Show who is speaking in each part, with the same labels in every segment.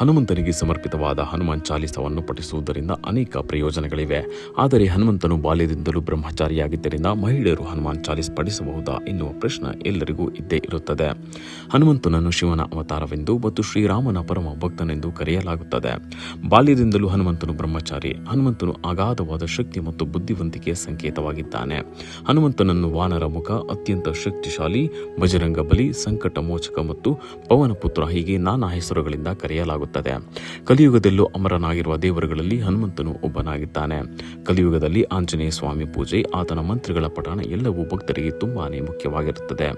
Speaker 1: ಹನುಮಂತನಿಗೆ ಸಮರ್ಪಿತವಾದ ಹನುಮಾನ್ ಚಾಲಿಸವನ್ನು ಪಠಿಸುವುದರಿಂದ ಅನೇಕ ಪ್ರಯೋಜನಗಳಿವೆ. ಆದರೆ ಹನುಮಂತನು ಬಾಲ್ಯದಿಂದಲೂ ಬ್ರಹ್ಮಚಾರಿಯಾಗಿದ್ದರಿಂದ ಮಹಿಳೆಯರು ಹನುಮಾನ್ ಚಾಲಿಸ್ ಪಠಿಸಬಹುದಾ ಎನ್ನುವ ಪ್ರಶ್ನೆ ಎಲ್ಲರಿಗೂ ಇದ್ದೇ ಇರುತ್ತದೆ. ಹನುಮಂತನನ್ನು ಶಿವನ ಅವತಾರವೆಂದು ಮತ್ತು ಶ್ರೀರಾಮನ ಪರಮ ಭಕ್ತನೆಂದು ಕರೆಯಲಾಗುತ್ತದೆ. ಬಾಲ್ಯದಿಂದಲೂ ಹನುಮಂತನು ಬ್ರಹ್ಮಚಾರಿ. ಹನುಮಂತನು ಅಗಾಧವಾದ ಶಕ್ತಿ ಮತ್ತು ಬುದ್ಧಿವಂತಿಕೆಯ ಸಂಕೇತವಾಗಿದ್ದಾನೆ. ಹನುಮಂತನನ್ನು ವಾನರ ಮುಖ, ಅತ್ಯಂತ ಶಕ್ತಿಶಾಲಿ, ಬಜರಂಗ ಬಲಿ, ಸಂಕಟ ಮೋಚಕ ಮತ್ತು ಪವನಪುತ್ರ ಹೀಗೆ ನಾನಾ ಹೆಸರುಗಳಿಂದ ಕರೆಯಲಾಗುತ್ತದೆ. ಕಲಿಯುಗದಲ್ಲೂ ಅಮರನಾಗಿರುವ ದೇವರುಗಳಲ್ಲಿ ಹನುಮಂತನು ಒಬ್ಬನಾಗಿದ್ದಾನೆ. ಕಲಿಯುಗದಲ್ಲಿ ಆಂಜನೇಯ ಸ್ವಾಮಿ ಪೂಜೆ, ಆತನ ಮಂತ್ರಿಗಳ ಪಠಣ ಎಲ್ಲವೂ ಭಕ್ತರಿಗೆ ತುಂಬಾನೇ ಮುಖ್ಯವಾಗಿರುತ್ತದೆ.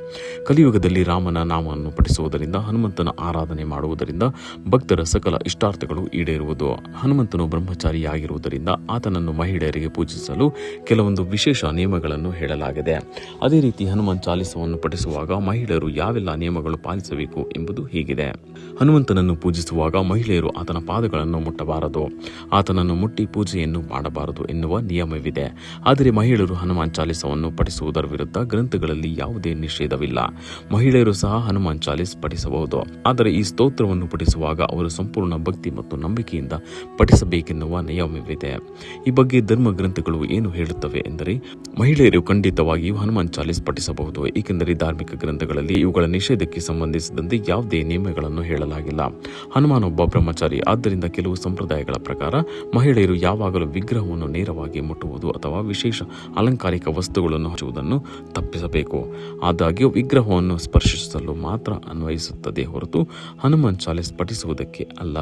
Speaker 1: ಕಲಿಯುಗದಲ್ಲಿ ರಾಮನ ನಾಮವನ್ನು ಪಠಿಸುವುದರಿಂದ, ಹನುಮಂತನ ಆರಾಧನೆ ಮಾಡುವುದರಿಂದ ಭಕ್ತರ ಸಕಲ ಇಷ್ಟಾರ್ಥಗಳು ಈಡೇರುವುದು. ಹನುಮಂತನು ಬ್ರಹ್ಮಚಾರಿಯಾಗಿರುವುದರಿಂದ ಆತನನ್ನು ಮಹಿಳೆಯರಿಗೆ ಪೂಜಿಸಲು ಕೆಲವೊಂದು ವಿಶೇಷ ನಿಯಮಗಳನ್ನು ಹೇಳಲಾಗಿದೆ. ಅದೇ ರೀತಿ ಹನುಮಾನ್ ಚಾಲಿಸವನ್ನು ಪಠಿಸುವಾಗ ಮಹಿಳೆಯರು ಯಾವೆಲ್ಲ ನಿಯಮಗಳು ಪಾಲಿಸಬೇಕು ಎಂಬುದು ಹೀಗಿದೆ. ಹನುಮಂತನನ್ನು ಪೂಜಿಸುವಾಗ ಮಹಿಳೆಯರು ಆತನ ಪಾದಗಳನ್ನು ಮುಟ್ಟಬಾರದು. ಆತನನ್ನು ಮುಟ್ಟಿ ಪೂಜೆಯನ್ನು ಮಾಡಬಾರದು ಎನ್ನುವ ನಿಯಮವಿದೆ. ಆದರೆ ಮಹಿಳೆಯರು ಹನುಮಾನ್ ಚಾಲಿಸವನ್ನು ಪಠಿಸುವುದರ ವಿರುದ್ಧ ಗ್ರಂಥಗಳಲ್ಲಿ ಯಾವುದೇ ನಿಷೇಧವಿಲ್ಲ. ಮಹಿಳೆಯರು ಸಹ ಹನುಮಾನ್ ಚಾಲಿಸ್ ಪಠಿಸಬಹುದು. ಆದರೆ ಈ ಸ್ತೋತ್ರವನ್ನು ಪಠಿಸುವಾಗ ಅವರು ಸಂಪೂರ್ಣ ಭಕ್ತಿ ಮತ್ತು ನಂಬಿಕೆಯಿಂದ ಪಠಿಸಬೇಕೆನ್ನುವ ನಿಯಮವಿದೆ. ಈ ಬಗ್ಗೆ ಧರ್ಮ ಗ್ರಂಥಗಳು ಏನು ಹೇಳುತ್ತವೆ ಎಂದರೆ, ಮಹಿಳೆಯರು ಖಂಡಿತವಾಗಿಯೂ ಹನುಮಾನ್ ಚಾಲಿಸ್ ಪಠಿಸಬಹುದು. ಏಕೆಂದರೆ ಧಾರ್ಮಿಕ ಗ್ರಂಥಗಳಲ್ಲಿ ಇವುಗಳ ನಿಷೇಧಕ್ಕೆ ಸಂಬಂಧಿಸಿದಂತೆ ಯಾವುದೇ ನಿಯಮಗಳನ್ನು ಹೇಳಲಾಗಿಲ್ಲ. ಹನುಮಾನ್ ಒಬ್ಬ ಬ್ರಹ್ಮಚಾರಿ. ಆದ್ದರಿಂದ ಕೆಲವು ಸಂಪ್ರದಾಯಗಳ ಪ್ರಕಾರ ಮಹಿಳೆಯರು ಯಾವಾಗಲೂ ವಿಗ್ರಹವನ್ನು ನೇರವಾಗಿ ಮುಟ್ಟುವುದು ಅಥವಾ ವಿಶೇಷ ಅಲಂಕಾರಿಕ ವಸ್ತುಗಳನ್ನು ಹಚ್ಚುವುದನ್ನು ತಪ್ಪಿಸಬೇಕು. ಆದಾಗ್ಯೂ ವಿಗ್ರಹವನ್ನು ಸ್ಪರ್ಶಿಸಲು ಮಾತ್ರ ಅನ್ವಯಿಸುತ್ತದೆ ಹೊರತು ಹನುಮಾನ್ ಚಾಲಿಸ್ ಪಠಿಸುವುದಕ್ಕೆ ಅಲ್ಲ.